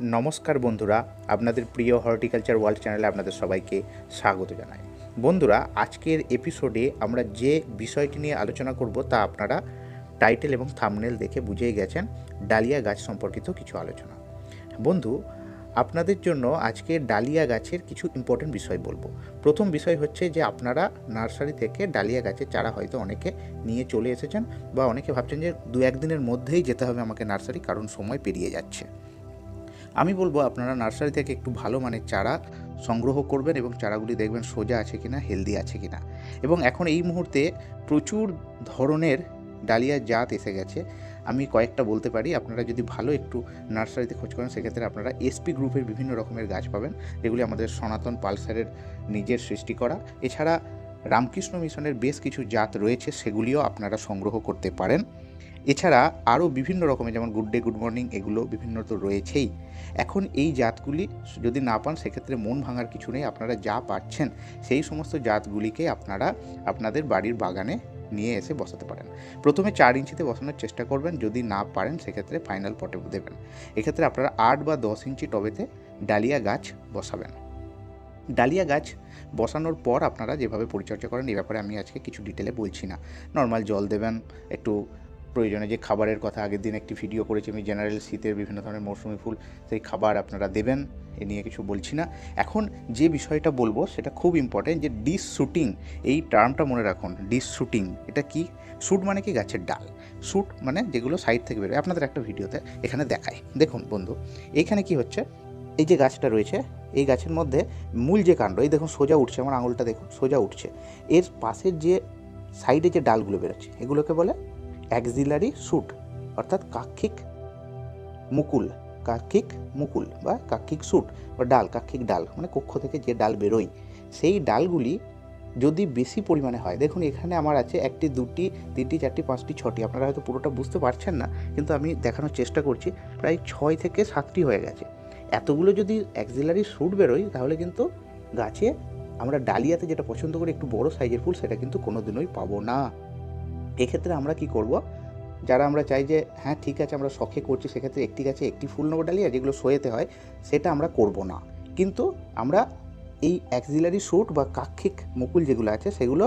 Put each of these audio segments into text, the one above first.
নমস্কার বন্ধুরা, আপনাদের প্রিয় হর্টিকালচার ওয়ার্ল্ড চ্যানেলে আপনাদের সবাইকে স্বাগত জানাই। বন্ধুরা, আজকের এপিসোডে আমরা যে বিষয়টি নিয়ে আলোচনা করব তা আপনারা টাইটেল এবং থামনেল দেখে বুঝেই গেছেন, ডালিয়া গাছ সম্পর্কিত কিছু আলোচনা। বন্ধু, আপনাদের জন্য আজকে ডালিয়া গাছের কিছু ইম্পর্টেন্ট বিষয় বলব। প্রথম বিষয় হচ্ছে যে, আপনারা নার্সারি থেকে ডালিয়া গাছের চারা হয়তো অনেকে নিয়ে চলে এসেছেন বা অনেকে ভাবছেন যে দু একদিনের মধ্যেই যেতে হবে আমাকে নার্সারি, কারণ সময় পেরিয়ে যাচ্ছে। আমি বলব আপনারা নার্সারি থেকে একটু ভালো মানের চারা সংগ্রহ করবেন এবং চারাগুলি দেখবেন সোজা আছে কিনা, হেলদি আছে কিনা। এবং এখন এই মুহূর্তে প্রচুর ধরনের ডালিয়া জাত এসে গেছে। আমি কয়েকটা বলতে পারি, আপনারা যদি ভালো একটু নার্সারিতে খোঁজ করেন, সেক্ষেত্রে আপনারা এসপি গ্রুপের বিভিন্ন রকমের গাছ পাবেন, যেগুলি আমাদের সনাতন পালসারের নিজের সৃষ্টি করা। এছাড়া রামকৃষ্ণ মিশনের বেশ কিছু জাত রয়েছে, সেগুলিও আপনারা সংগ্রহ করতে পারেন। এছাড়া আরও বিভিন্ন রকমের, যেমন গুড ডে গুড মর্নিং এগুলো বিভিন্ন তো রয়েছেই। এখন এই জাতগুলি যদি না পান, সেক্ষেত্রে মন ভাঙার কিছু নেই, আপনারা যা পাচ্ছেন সেই সমস্ত জাতগুলিকে আপনারা আপনাদের বাড়ির বাগানে নিয়ে এসে বসাতে পারেন। প্রথমে চার ইঞ্চিতে বসানোর চেষ্টা করবেন, যদি না পারেন সেক্ষেত্রে ফাইনাল পটে দেবেন। এক্ষেত্রে আপনারা আট বা দশ ইঞ্চি টবেতে ডালিয়া গাছ বসাবেন। ডালিয়া গাছ বসানোর পর আপনারা যেভাবে পরিচর্যা করেন, এ ব্যাপারে আমি আজকে কিছু ডিটেলে বলছি না। নর্মাল জল দেবেন, একটু প্রয়োজনে যে খাবারের কথা আগের দিন একটি ভিডিও করেছি, আমি জেনারেল শীতের বিভিন্ন ধরনের মৌসুমি ফুল সেই খাবার আপনারা দেবেন, এ নিয়ে কিছু বলছি না। এখন যে বিষয়টা বলব সেটা খুব ইম্পর্টেন্ট যে ডিস শুটিং এই টার্মটা মনে রাখুন ডিস শুটিং এটা কি? শুট মানে কি? গাছের ডাল। শুট মানে যেগুলো সাইড থেকে বেরোয়। আপনাদের একটা ভিডিওতে এখানে দেখায় দেখুন বন্ধু এইখানে কি হচ্ছে? এই যে গাছটা রয়েছে, এই গাছের মধ্যে মূল যে কাণ্ড, এই দেখুন সোজা উঠছে, আমার আঙুলটা দেখুন, সোজা উঠছে। এর পাশের যে সাইডে যে ডালগুলো বেরোচ্ছে, এগুলোকে বলে অ্যাক্সিলারি শুট অর্থাৎ কাক্ষিক মুকুল কাক্ষিক মুকুল বা কাক্ষিক শুট বা ডাল, কাক্ষিক ডাল মানে কক্ষ থেকে যে ডাল বেরোয়, সেই ডালগুলি যদি বেশি পরিমাণে হয়, দেখুন এখানে আমার আছে একটি, দুটি, তিনটি, চারটি, পাঁচটি, ছটি, আপনারা হয়তো পুরোটা বুঝতে পারছেন না, কিন্তু আমি দেখানোর চেষ্টা করছি, প্রায় ছয় থেকে সাতটি হয়ে গেছে। এতগুলো যদি অ্যাক্সিলারি শুট বেরোয়, তাহলে কিন্তু গাছে আমরা ডালিয়াতে যেটা পছন্দ করি, একটু বড় সাইজের ফুল, সেটা কিন্তু কোনো দিনই পাবো না। এক্ষেত্রে আমরা কি করব? যারা আমরা চাই যে হ্যাঁ ঠিক আছে, আমরা শখে করছি, সেক্ষেত্রে একটি গাছে একটি ফুল নেব ডালিয়া, যেগুলো শোয়েতে হয়, সেটা আমরা করব না। কিন্তু আমরা এই অ্যাক্সিলারি শুট বা কাক্ষিক মুকুল যেগুলো আছে, সেগুলো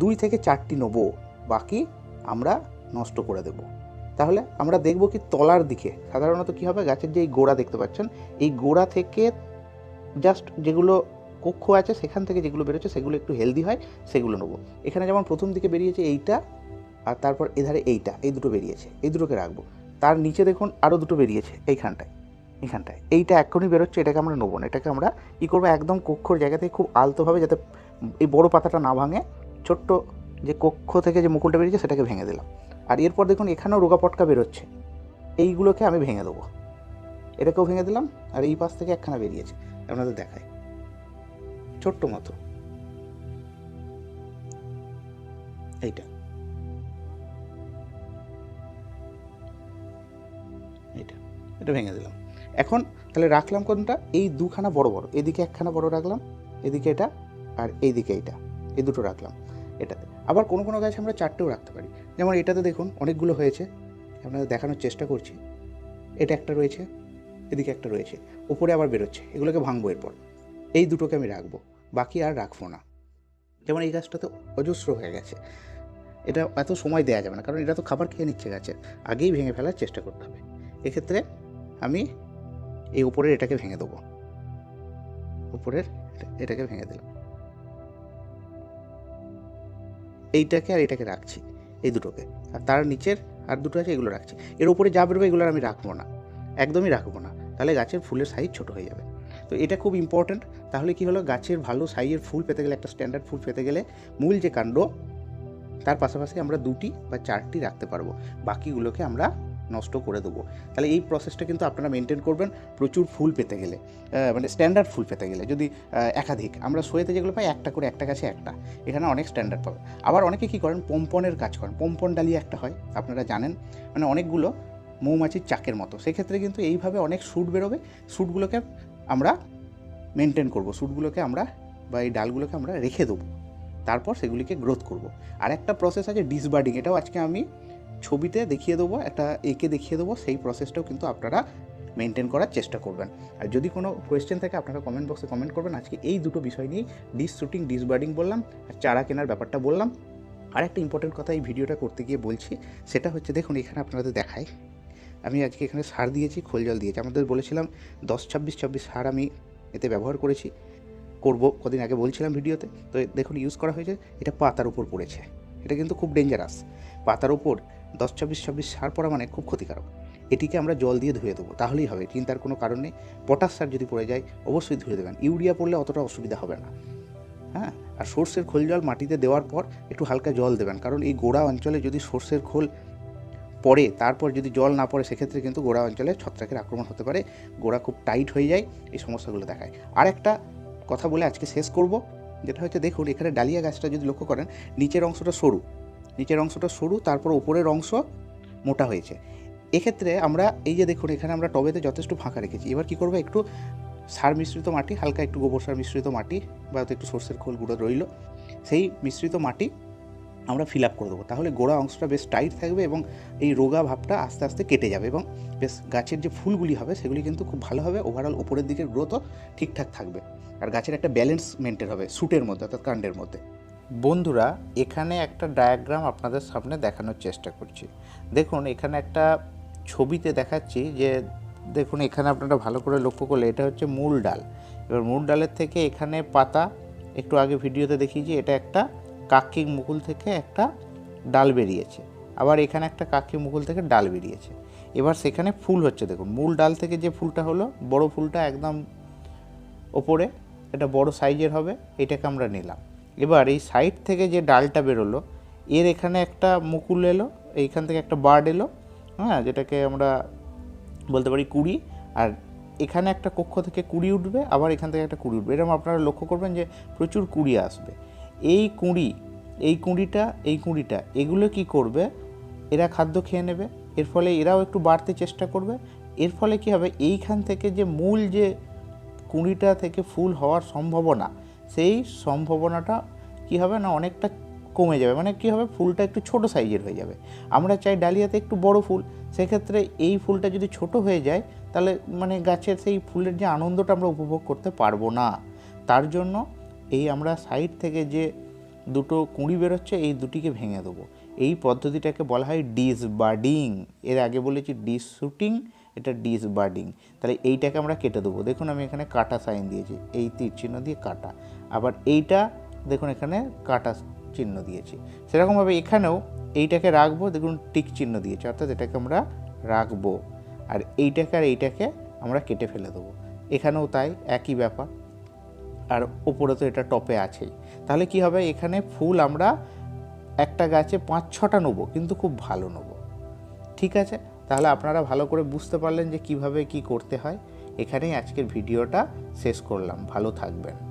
দুই থেকে চারটি নেব, বাকি আমরা নষ্ট করে দেব। তাহলে আমরা দেখব কি তলার দিকে, সাধারণত কি হবে, গাছের যে এই গোড়া দেখতে পাচ্ছেন, এই গোড়া থেকে জাস্ট যেগুলো কক্ষ আছে, সেখান থেকে যেগুলো বেরোচ্ছে, সেগুলো একটু হেলদি হয়, সেগুলো নেব। এখানে যেমন প্রথম দিকে বেরিয়েছে, এইটা আর তারপর এধারে এইটা, এই দুটো বেরিয়েছে, এই দুটোকে রাখব। তার নিচে দেখুন আরও দুটো বেরিয়েছে, এইখানটায় এইখানটায়। এইটা এক্ষুনি বেরোচ্ছে, এটাকে আমরা নেব না, এটাকে আমরা কী করব, একদম কক্ষর জায়গা থেকে খুব আলতোভাবে যাতে এই বড় পাতাটা না ভাঙে, ছোট্ট যে কক্ষ থেকে যে মুকুলটা বেরিয়েছে, সেটাকে ভেঙে দিলাম। আর এরপর দেখুন এখানেও রোগা পটকা বেরোচ্ছে, এইগুলোকে আমি ভেঙে দেবো। এটাকেও ভেঙে দিলাম, আর এই পাশ থেকে একখানা বেরিয়েছে, আপনাদের দেখায় ছোট্ট মতো। এইটা। এটা ভেঙে দিলাম। এখন তাহলে রাখলাম কোনটা? এই দুখানা বড় বড়। এদিকে একখানা বড় রাখলাম, এদিকে এটা আর এইদিকে এইটা এই দুটো রাখলাম এটাতে। আবার কোনো কোনো গাছ আমরা চারটেও রাখতে পারি। যেমন এটাতে দেখুন অনেকগুলো হয়েছে। আপনাদের দেখানোর চেষ্টা করছি। এটা একটা রয়েছে, এদিকে একটা রয়েছে। উপরে আবার বেরোচ্ছে। এগুলোকে ভাঙবো এরপর। এই দুটোকে আমি রাখব। বাকি আর রাখব না। যেমন এই গাছটা তো অজস্র হয়ে গেছে। এটা এত সময় দেওয়া যাবে না। কারণ এটা তো খাবার খেয়ে নিচ্ছে গাছে। আগেই ভেঙে ফেলার চেষ্টা করতে হবে। এক্ষেত্রে আমি এই উপরের এটাকে ভেঙে দেবো। উপরের এটাকে ভেঙে দিলাম। এইটাকে আর এটাকে রাখছি, এই দুটোকে। আর তার নিচের আর দুটো আছে, এগুলো রাখছি। এর উপরে যা বেরোবে এগুলো আমি রাখব না, একদমই রাখব না। তাহলে গাছের ফুলের সাইজ ছোট হয়ে যাবে। তো এটা খুব ইম্পর্ট্যান্ট তাহলে কি হলো, গাছের ভালো সাইজের ফুল পেতে গেলে, একটা স্ট্যান্ডার্ড ফুল পেতে গেলে মূল যে কাণ্ড, তার পাশাপাশি আমরা দুটি বা চারটি রাখতে পারব। বাকিগুলোকে আমরা নষ্ট করে দেবো। তাহলে এই প্রসেসটা কিন্তু আপনারা মেনটেন করবেন প্রচুর ফুল পেতে গেলে মানে স্ট্যান্ডার্ড ফুল পেতে গেলে। যদি একাধিক, আমরা শোয়েতে যেগুলো পাই একটা করে, একটা গাছে একটা। এখানে অনেক স্ট্যান্ডার্ড পাবে। আবার অনেকে কী করেন, পম্পনের কাজ করেন। পম্পন ডালিয়া একটা হয়, আপনারা জানেন। মানে অনেকগুলো মৌমাছির চাকের মতো। সেক্ষেত্রে কিন্তু এইভাবে অনেক স্যুট বেরোবে। স্যুটগুলোকে আমরা মেনটেন করব। স্যুটগুলোকে আমরা বা এই ডালগুলোকে আমরা রেখে দেবো। তারপর সেগুলিকে গ্রোথ করব। আর একটা প্রসেস আছে ডিসবার্ডিং এটাও আজকে আমি ছবিতে দেখিয়ে দেবো, একটা একে দেখিয়ে দেবো, সেই প্রসেসটাও কিন্তু আপনারা মেনটেন করার চেষ্টা করবেন। আর যদি কোনো কোয়েশ্চেন থাকে, আপনারা কমেন্ট বক্সে কমেন্ট করবেন। আজকে এই দুটো বিষয় নিয়েই ডিস শুটিং ডিস বার্ডিং বললাম, আর চারা কেনার ব্যাপারটা বললাম। আর একটা ইম্পর্টেন্ট কথা এই ভিডিওটা করতে গিয়ে বলছি, সেটা হচ্ছে দেখুন, এখানে আপনাদের দেখায় আমি আজকে এখানে সার দিয়েছি, খোল জল দিয়েছি। আমাদের বলেছিলাম, দশ, ছাব্বিশ ছাব্বিশ সার আমি এতে ব্যবহার করেছি। করব, কদিন আগে বলছিলাম ভিডিওতে তো দেখুন ইউজ করা হয়েছে, এটা পাতার উপর পড়েছে। এটা কিন্তু খুব ডেঞ্জারাস পাতার উপর দশ ছাব্বিশ ছাব্বিশ সার পড়া মানে খুব ক্ষতিকারক। এটিকে আমরা জল দিয়ে ধুয়ে দেবো, তাহলেই হবে, চিন্তার কোনো কারণ নেই। পটাশ সার যদি পড়ে যায়, অবশ্যই ধুয়ে দেবেন। ইউরিয়া পড়লে অতটা অসুবিধা হবে না। হ্যাঁ? আর সর্ষের খোল জল মাটিতে দেওয়ার পর একটু হালকা জল দেবেন, কারণ এই গোড়া অঞ্চলে যদি সর্ষের খোল পড়ে, তারপর যদি জল না পড়ে, সেক্ষেত্রে কিন্তু গোড়া অঞ্চলে ছত্রাকের আক্রমণ হতে পারে, গোড়া খুব টাইট হয়ে যায়, এই সমস্যাগুলো দেখায়। আর একটা কথা বলে আজকে শেষ করব, যেটা হচ্ছে দেখুন, এখানে ডালিয়া গাছটা যদি লক্ষ্য করেন, নিচের অংশটা সরু। নিচের অংশটা সরু, তারপর উপরের অংশ মোটা হয়েছে। এক্ষেত্রে আমরা এই যে দেখুন, এখানে আমরা টবেতে যথেষ্ট ফাঁকা রেখেছি। এবার কী করব? একটু সার মিশ্রিত মাটি, হালকা একটু গোবর সার মিশ্রিত মাটি বা একটু সর্ষের খোল গুঁড়ো রইল, সেই মিশ্রিত মাটি আমরা ফিল আপ করে দেবো। তাহলে গোড়া অংশটা বেশ টাইট থাকবে এবং এই রোগা ভাবটা আস্তে আস্তে কেটে যাবে এবং বেশ গাছের যে ফুলগুলি হবে, সেগুলি কিন্তু খুব ভালো হবে। ওভারঅল উপরের দিকের গ্রোথও ঠিকঠাক থাকবে। আর গাছের একটা ব্যালেন্স মেনটেন হবে সুটের মধ্যে, অর্থাৎ কাণ্ডের মধ্যে। বন্ধুরা, এখানে একটা ডায়াগ্রাম আপনাদের সামনে দেখানোর চেষ্টা করছি। দেখুন, এখানে একটা ছবিতে দেখাচ্ছি যে, দেখুন, এখানে আপনারা ভালো করে লক্ষ্য করলে এটা হচ্ছে মূল ডাল। এবার মূল ডালের থেকে এখানে পাতা, একটু আগে ভিডিওতে দেখিয়েছি, এটা একটা কাকির মুকুল থেকে একটা ডাল বেরিয়েছে। আবার এখানে একটা কাকির মুকুল থেকে ডাল বেরিয়েছে। এবার সেখানে ফুল হচ্ছে, দেখুন, মূল ডাল থেকে যে ফুলটা হলো, বড় ফুলটা একদম ওপরে, এটা বড় সাইজের হবে, এটাকে আমরা নিলাম। এবার এই সাইড থেকে যে ডালটা বেরোলো, এর এখানে একটা মুকুল এলো, এইখান থেকে একটা বার্ড এলো হ্যাঁ যেটাকে আমরা বলতে পারি কুড়ি, আর এখানে একটা কক্ষ থেকে কুড়ি উঠবে, আবার এখান থেকে একটা কুড়ি উঠবে। এরকম আপনারা লক্ষ্য করবেন যে প্রচুর কুড়ি আসবে। এই কুঁড়ি, এই কুঁড়িটা এই কুঁড়িটা, এগুলো কি করবে? এরা খাদ্য খেয়ে নেবে, এর ফলে এরাও একটু বাড়তে চেষ্টা করবে। এর ফলে কি হবে? এইখান থেকে যে মূল যে কুঁড়িটা থেকে ফুল হওয়ার সম্ভাবনা সেই সম্ভাবনাটা কি হবে না অনেকটা কমে যাবে? মানে কি হবে? ফুলটা একটু ছোট সাইজের হয়ে যাবে। আমরা চাই ডালিয়াতে একটু বড় ফুল। সেক্ষেত্রে এই ফুলটা যদি ছোট হয়ে যায়, তাহলে মানে গাছের সেই ফুলের যে আনন্দটা আমরা উপভোগ করতে পারব না। তার জন্য এই আমরা সাইড থেকে যে দুটো কুঁড়ি বেরোচ্ছে, এই দুটিকে ভেঙে দেবো। এই পদ্ধতিটাকে বলা হয় ডিস বার্ডিং এর আগে বলেছি ডিস শুটিং এটা ডিস বার্ডিং তাহলে এইটাকে আমরা কেটে দেবো। দেখুন, আমি এখানে কাটা সাইন দিয়েছি। এই তীর চিহ্ন দিয়ে কাটা। আবার এইটা দেখুন এখানে কাটা চিহ্ন দিয়েছি। সেরকমভাবে এখানেও এইটাকে রাখব, দেখুন টিক চিহ্ন দিয়েছি, অর্থাৎ এটাকে আমরা রাখব। আর এইটাকে আর এইটাকে আমরা কেটে ফেলে দেবো। এখানেও তাই, একই ব্যাপার। আর ওপরে তো এটা টপে আছেই। তাহলে কি হবে? এখানে ফুল আমরা একটা গাছে পাঁচ ছটা নেব, কিন্তু খুব ভালো নেব। ঠিক আছে? তাহলে আপনারা ভালো করে বুঝতে পারলেন যে কীভাবে কি করতে হয়। এখানেই আজকের ভিডিওটা শেষ করলাম। ভালো থাকবেন।